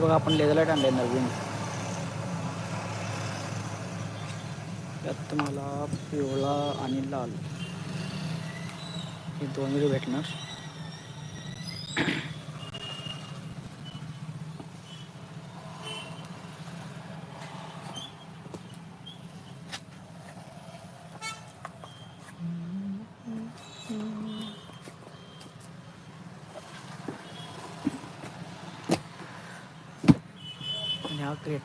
हे बघा आपण लेझर लाइट आणले नवीन. त्यात तुम्हाला पिवळा आणि लाल. हे दोन वेळी भेटणार.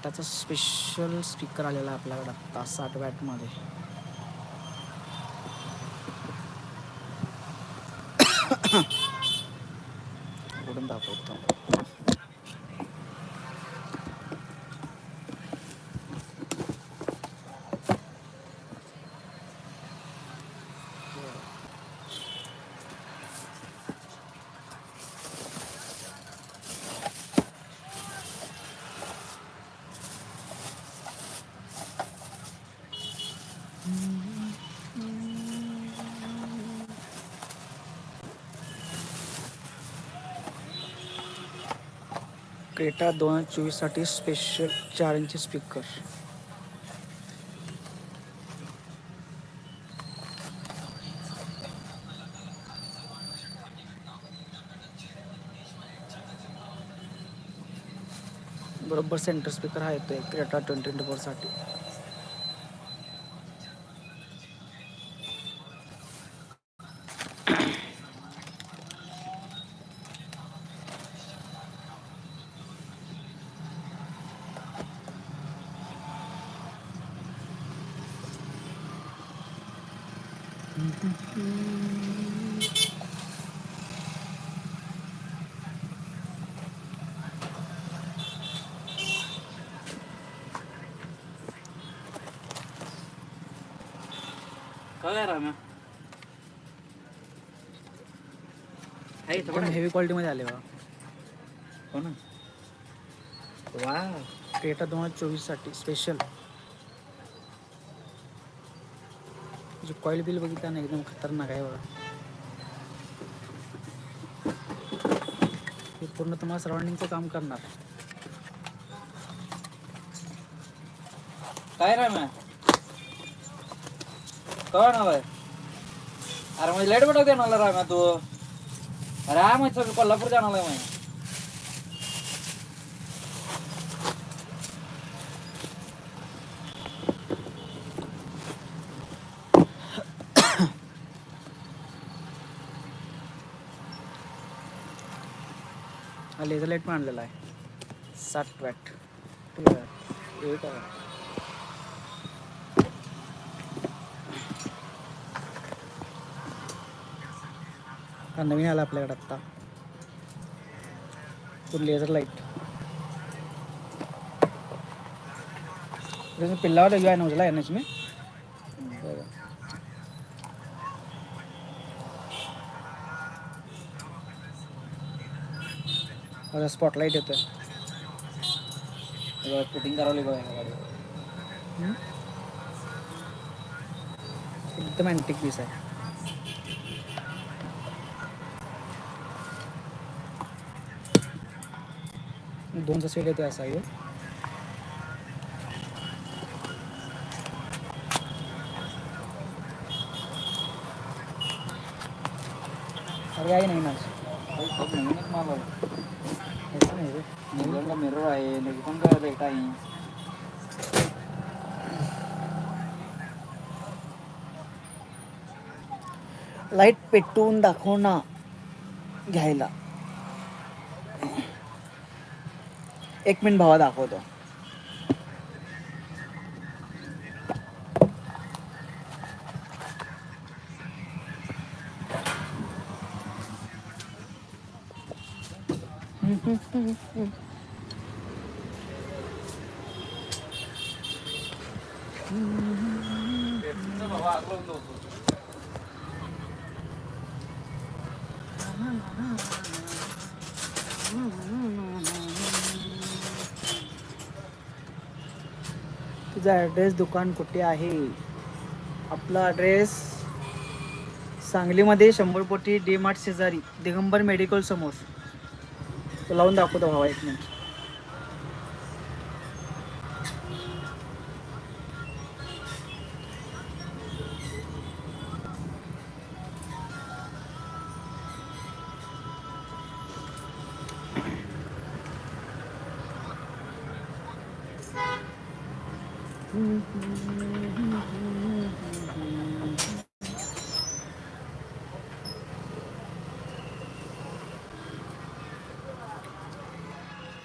आणि स्पेशल स्पीकर आलेला आहे आपल्याकडं आत्ता साठ वॅटमध्ये उडून दाखवतो? क्रेटा दोन हज़ार चोवीससाठी स्पेशल चार इंची स्पीकर बरोबर सेंटर स्पीकर आहे तो क्रेटा ट्वेंटी ट्वेंटी फोर फोरसाठी एकदम हेवी क्वालिटीमध्ये आले बा हो ना. वा क्रेटा दोन हजार चोवीससाठी स्पेशल जे कॉईल बिल बघितलं ना एकदम खतरनाक आहे बघा. हे पूर्ण तुम्हाला सराउंडिंगचं काम करणार. काय राम्या कळ ना बाय अरे म्हणजे लेट बटक देणार राम्या तू. अरे हा मग सगळं कोल्हापूर जाणार आहे मग हा लेझर लाइट पण आणलेला आहे. साठ वॅट एट आहे. हा नवीन आला आपल्याकडे आत्ता. तो लेझर लाइट जैसे पिल्लावर जो आहे ना उजला बघा. आता स्पॉटलाईट येतं फिटिंग करावली बघ एकदम अँटिक पीस आहे. दोनचा सेट येते असा आहे अरे आहे नाही माझ आहे मिरर आहे नवी पण काय रेट आहे लाइट पेटवून दाखव ना घ्यायला. एक मिनिट भावा दाखवतो तुझा ॲड्रेस दुकान कुठे आहे? आपला ॲड्रेस सांगलीमध्ये शंभर पोटी डी मार्ट शेजारी दिगंबर मेडिकल समोर. तो लावून दाखवतो भावा एक मिनिट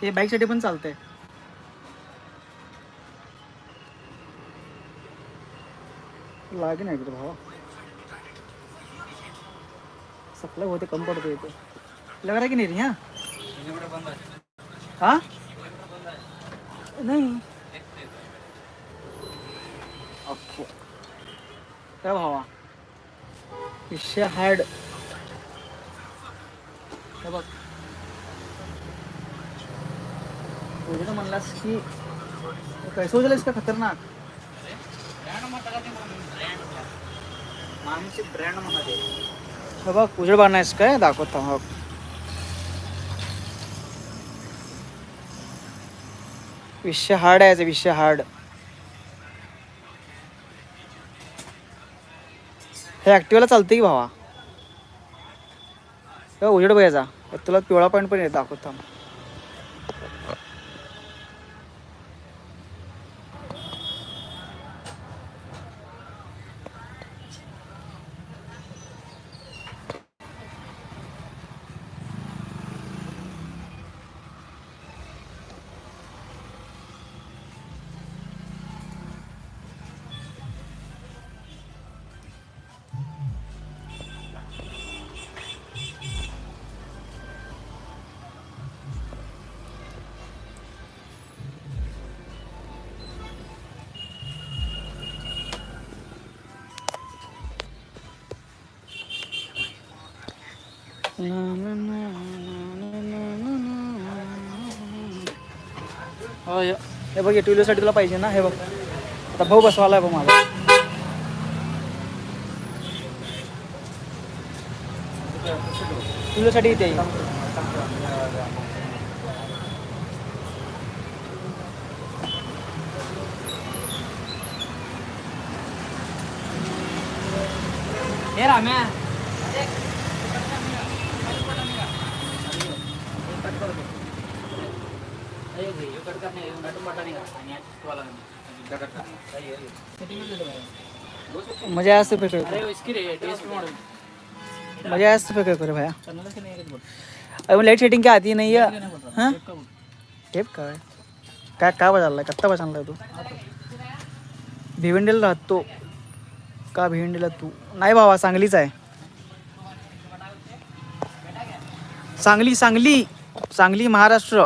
हे बाईकसाठी पण चालतंय. लागे नाही तुला भावा. सप्लाय होते कम पडतो येतो लगा रहा की नाही रे हा? हा? नाही. ओके काय भावा. विषय हार्ड बघ. सोजलं म्हणलास की काय झालंस का खतरनाक? माणूस ब्रँड म्हणा ते बघ उजळ बांधायस काय? दाखवतो हो विषय हार्ड आहे विषय हार्ड. हे ॲक्टिव्हला चालते की भावा? हे उजेड बघायचा तुला पिवळा पॉईंट पण येत दाखवतो. हो हे हे बघ टू व्हीलरसाठी तुला पाहिजे ना हे बघ. आता भाऊ बसवाला आहे बघ माझा. टू व्हीलरसाठी इथे येईल हे राम्या. मजा असते पे करे मजा असते पे करे भैया. अरे लाइट सेटिंग क्या आती नहीं है? हाँ टेप काय? काय काय बजारलाय कत्ता बजारलाय तू. भिवंडीला राहतो. का भिवंडीला तू? नाही भावा सांगलीच आहे. सांगली सांगली. सांगली महाराष्ट्र.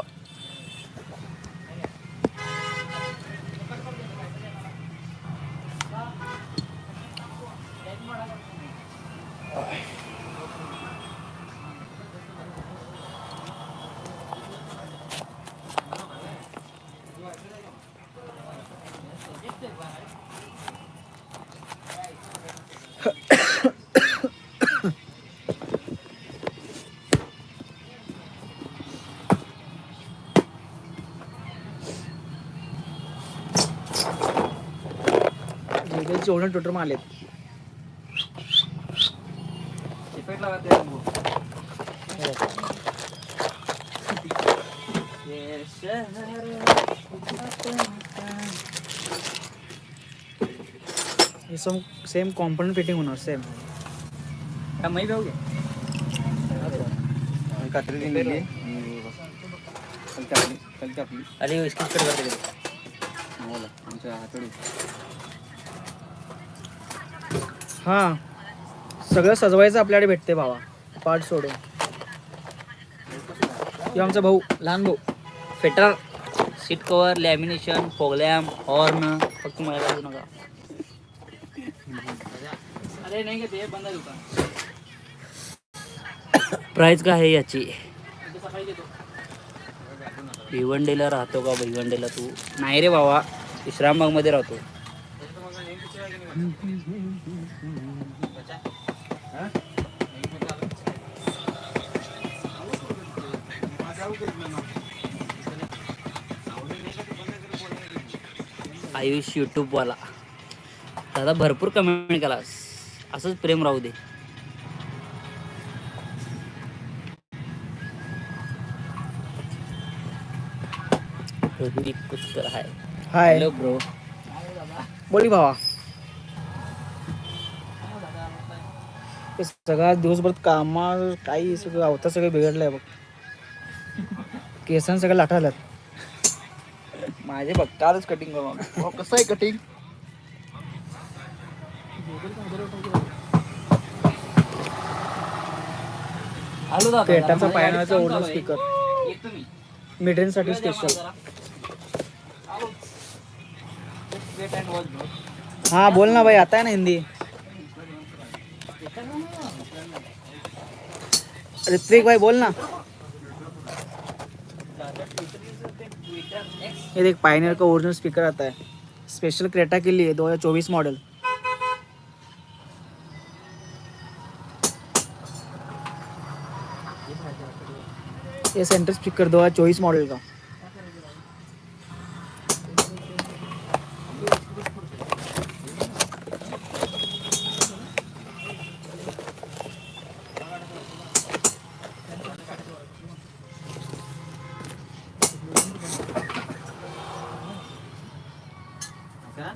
जेवढे टोटर मारलेत. लगाते हैं हे सम सेम कॉम्पोनंट फिटिंग होणार सेम क्या मैं भी हो गया कात्री दिलेली कलची आपली अरे इसकी बोला आमच्या हातोडी हां. सगळं सजवायचं आपल्याकडे भेटते भावा पार्ट सोडून. किंवा आमचा भाऊ लहान भाऊ. Fetter seat cover lamination fog lamp horn फक्त मला देऊ नका. अरे नाही का ते? बंद दुकान. प्राइस काय आहे याची? भिवंडीला राहतो का भिवंडीला तू? नाही रे बाबा विश्रामबागमध्ये राहतो. आयुष यूट्यूबवाला. दादा भरपूर कमेंट केलास असंच प्रेम राहू दे. हाय. हाय. Hello bro. बोली भावा. सगळा दिवसभर कामा काही सगळं अवता सगळं बिघडलंय बघ. केसान सगळं लाटा आल्यात माझे बघ कालच कटिंग करून कसं आहे कटिंग पेटाचा पायनाचा ओढला स्पीकर आहे. येतो मी मिडरेंजसाठी वेळ द्या मला स्पेशल. हाँ बोल ना भाई आता है ना हिंदी. ऋत्विक भाई बोल ना. ये देख पायनियर का ओरिजिनल स्पीकर आता है स्पेशल क्रेटा के लिए 2024 मॉडल ये सेंटर स्पीकर 2024 मॉडल का. का?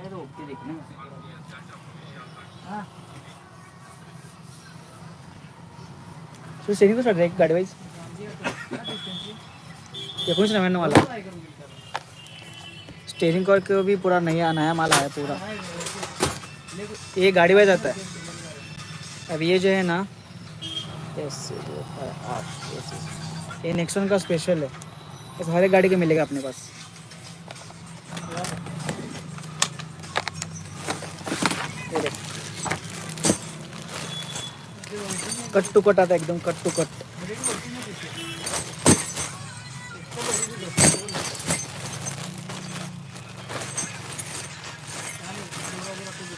ए, रोकते देख ना. तो सेटिंग कसं वाटतं गाडी वाईज एकोणीस नव्याण्णव वाला स्टेरिंग कवर को भी पूरा नया नया माल आया पूरा ये गाड़ी वाइज आता है अब ये जो है ना yes, yes, yes. ये नेक्सॉन का स्पेशल है ये हर एक गाड़ी के मिलेगा अपने पास कट टू कट आता एकदम कट टू कट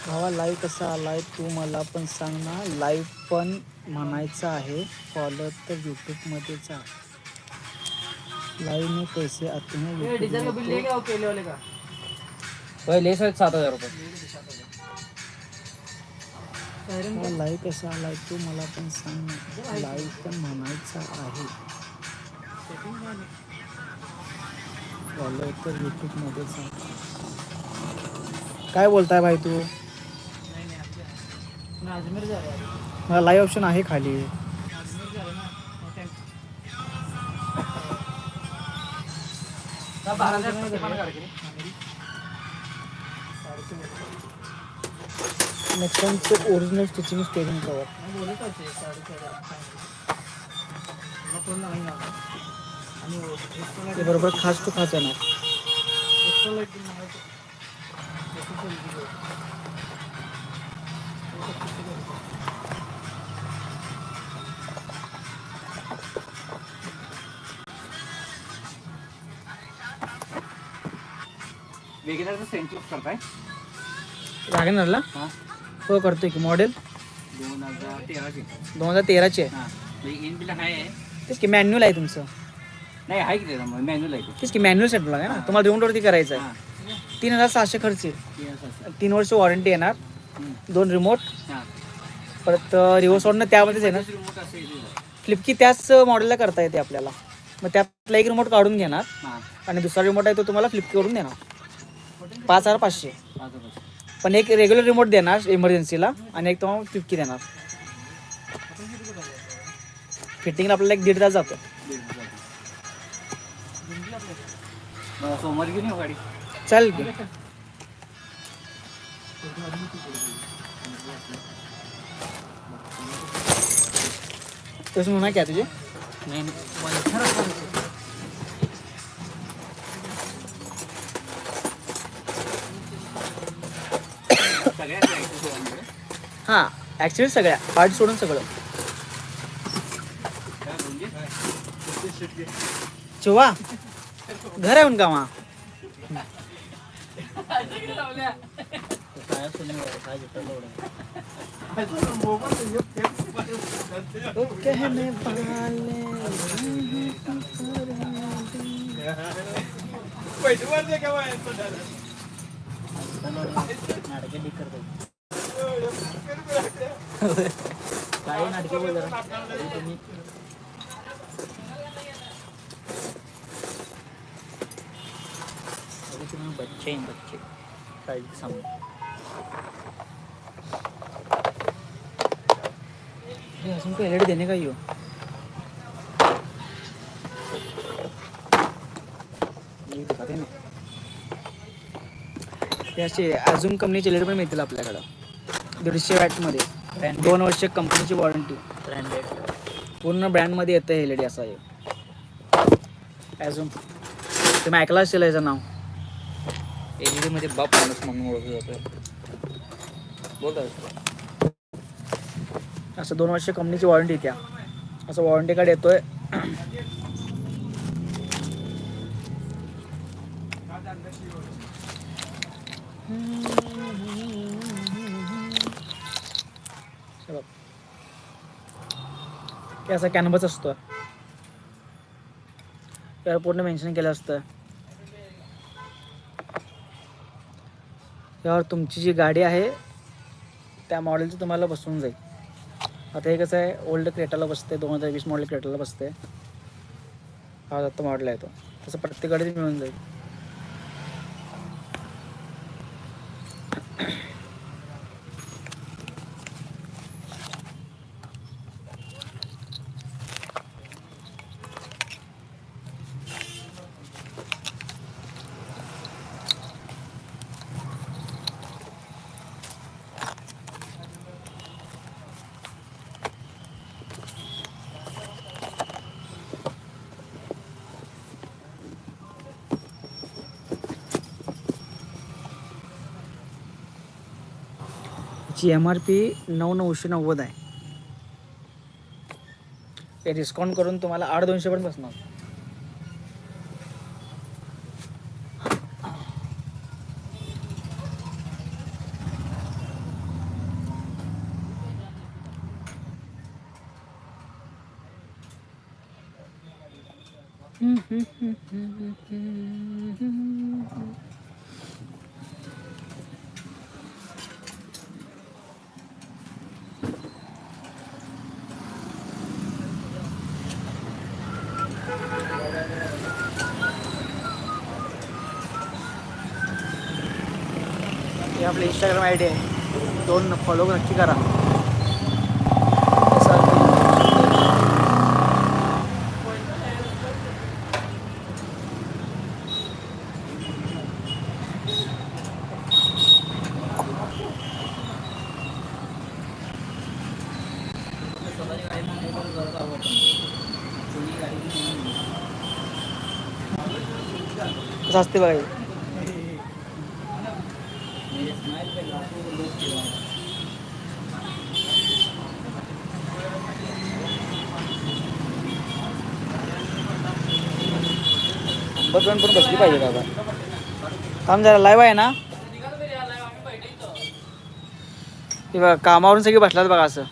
भावा लाईव्ह कसा आलाय तू मला पण सांग ना. लाईव्ह पण म्हणायचं आहे. फॉलो तर यूट्यूबमध्येच आहे. लाईव्ह में कैसे आते हैं पहिले सात सात हजार रुपये. भावा, लाईव्ह कसा आलाय तू मला पण सांग लाईव्ह पण म्हणायचं आहे. फॉलो तर काय बोलताय भाई तू? मला लाईव्ह ऑप्शन आहे खाली. बारा हजार रुपये पण काढ की. नेक्सॉनचं ओरिजिनल स्टिचिंग स्टेरिंग कवर ते बरोबर खास टू खास येणार. वेगळ्याचं सेंचुरी करताय? वॅगनरला हा. हो करतोय की मॉडेल दोन हजार तेराचे दोन हजार तेराचे आहे हा इन बिला काय आहे तेच की मॅन्युअल आहे तुमचं. नाही आहे की मॅन्युअल आहे तेच की मॅन्युअल सेट आहे ना. तुम्हाला रिमोटवरती करायचं हा. आहे तीन हजार सहाशे खर्च येईल. ते असं असं. तीन वर्ष वॉरंटी येणार. हम्म. दोन रिमोट हा. परत रिव्हर्स ऑर्डर त्यामध्येच असं आहे तुझं. फ्लिपकी त्याच मॉडेलला करता येते आपल्याला. मग त्यातला एक रिमोट काढून घेणार. हा. आणि दुसरा रिमोट आहे तो तुम्हाला फ्लिपकीवरून देणार. पाच हजार पाचशे. पाच हजार. पण एक रेग्युलर रिमोट देणार इमर्जन्सीला आणि एक तुम्हाला फिफ्टी देणार. फिटिंगला आपल्याला एक दीड तास जातो. सोमवारी घेऊन गाडी. चालेल की. तसं म्हणा क्या तुझे? नाही. हां ॲक्च्युली सगळ्या पार्ट सोडून सगळं. काय म्हणजे? चिवा घर आहे उनका वहाँ ओ कहने काय नाटके बोल जरा तुम्ही बच्चे हैं बच्चे. काही सांग ये हमको एलईडी देने हो ये दिखाते ना ते असे अजून कंपनीचे एलईडी पण मिळतील आपल्याकडं. दीडशे वॅटमध्ये. दोन वर्ष कंपनीची वॉरंटी ब्रँडेड पूर्ण ब्रँडमध्ये येतं हे एलईडी असं आहे ॲझूम तुम्ही ऐकलं असेल याचं नाव. एलईडी मध्ये बाप माणूस म्हणून ओळखलं जातं बोलतात असं दोन वर्ष कंपनीची वॉरंटी त्या. असं वॉरंटी कार्ड येतोय. असा कॅनव्हस असतो. त्यावर पूर्ण मेन्शन केलं असतं. यावर तुमची जी गाडी आहे त्या मॉडेलची तुम्हाला बसवून जाईल. आता हे कसं आहे ओल्ड क्रेटाला बसते दोन हजार वीस मॉडेल क्रेटाला बसते. हा आता मॉडेल आहे तो. तसं प्रत्येक गाडीत मिळून जाईल. ची एम आर पी नऊ नऊशे नव्वद आहे. ते डिस्काउंट करून तुम्हाला आठ दोनशे पण बसणार. आपलं इंस्टाग्राम आय डी आहे दोन फॉलो नक्की करा असते बघा पण पण बसली पाहिजे दादा काम जरा लाईव्ह आहे ना? हे बघा कामावरून सगळी बसलात बघा असं.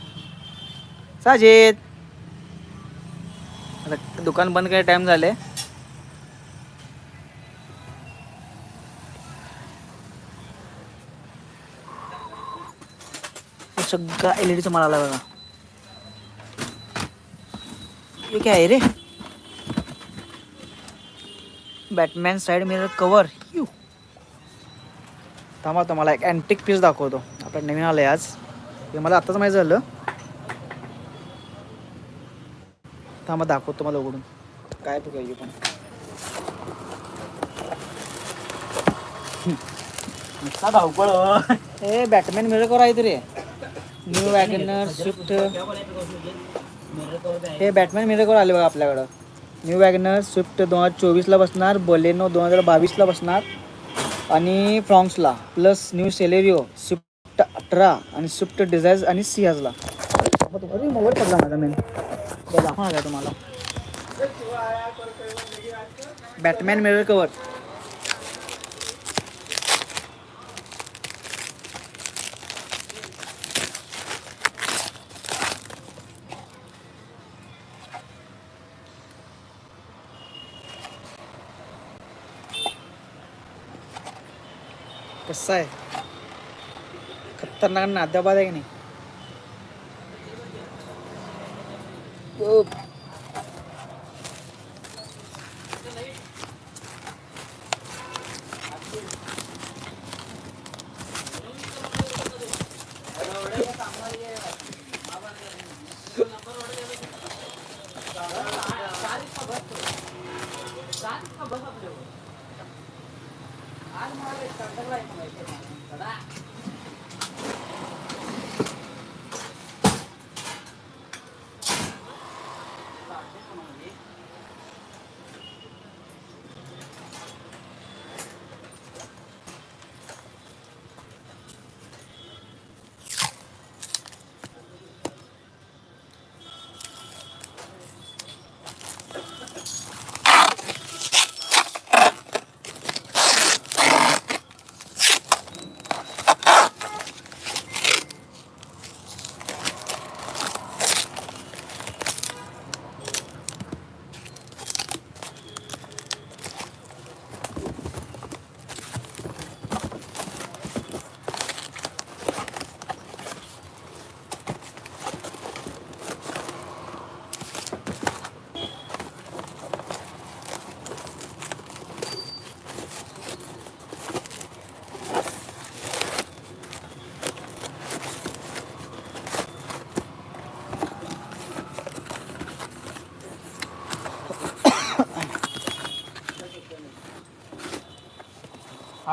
साजेत आता दुकान बंद करायला टाईम झाले सगळा एल ई डीचा माल आला बघा. हे काय आहे रे? बॅटमॅन साईड मिरर कवर यू थांबा तुम्हाला एक अँटिक पीस दाखवतो. आपण नवीन आलं आज. हे मला आत्ताच माहीत झालं. थांबा दाखवतो मला उघडून. काय बघायची पण. धावपळ हे ए बॅटमॅन मिरर कवर आहे तरी. न्यू वॅगनर स्विफ्ट हे बॅटमॅन मिरर आले बघा आपल्याकडं. न्यू वॅगनर स्विफ्ट दोन हजार चोवीसला बसणार बोलेनो दोन हजार बावीसला बसणार आणि फ्रॉन्क्सला प्लस न्यू सेलेरिओ स्विफ्ट अठरा आणि स्विफ्ट डिझायर आणि सियाजला मोबाईल पडला माझा मेन दाखवणार आहे तुम्हाला. बॅटमॅन मिरर कवर कसं आहे खतरनाक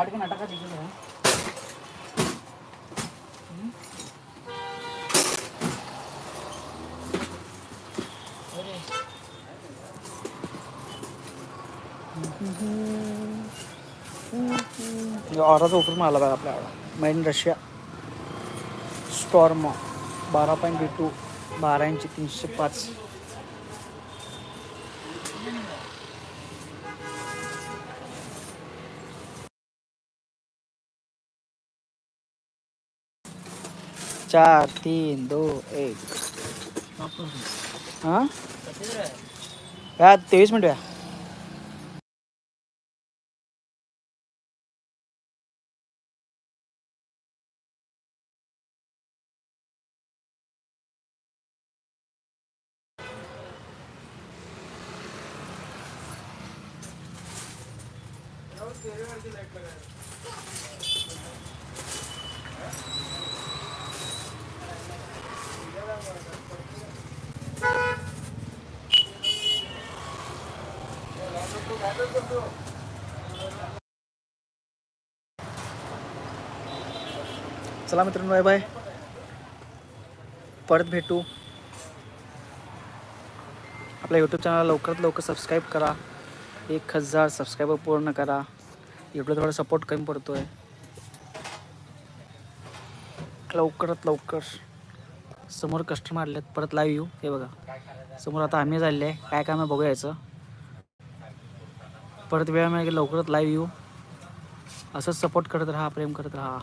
आठ के नाटक दिखेल है ऑफर बघा आपल्या मेन रशिया स्टॉर्म बारा पॉईंट बी टू बारा इंची तीनशे पाच. चार तीन दो एक. हां? तेवीस मिनिट चला मित्रांनो बाय बाय परत भेटू. आपल्या यूट्यूब चॅनलला लवकरात लवकर सबस्क्राईब करा. एक हजार सबस्क्रायबर पूर्ण करा. यूट्यूबला थोडा सपोर्ट कमी पडतो आहे लवकरात लवकर. समोर कस्टमर आलेत परत लाईव्ह येऊ. हे बघा. समोर आता आम्ही झाले आहे काय काम आहे बघूया परत वेळ मिळेल लवकरच लाईव्ह येऊ. असंच सपोर्ट करत राहा प्रेम करत राहा.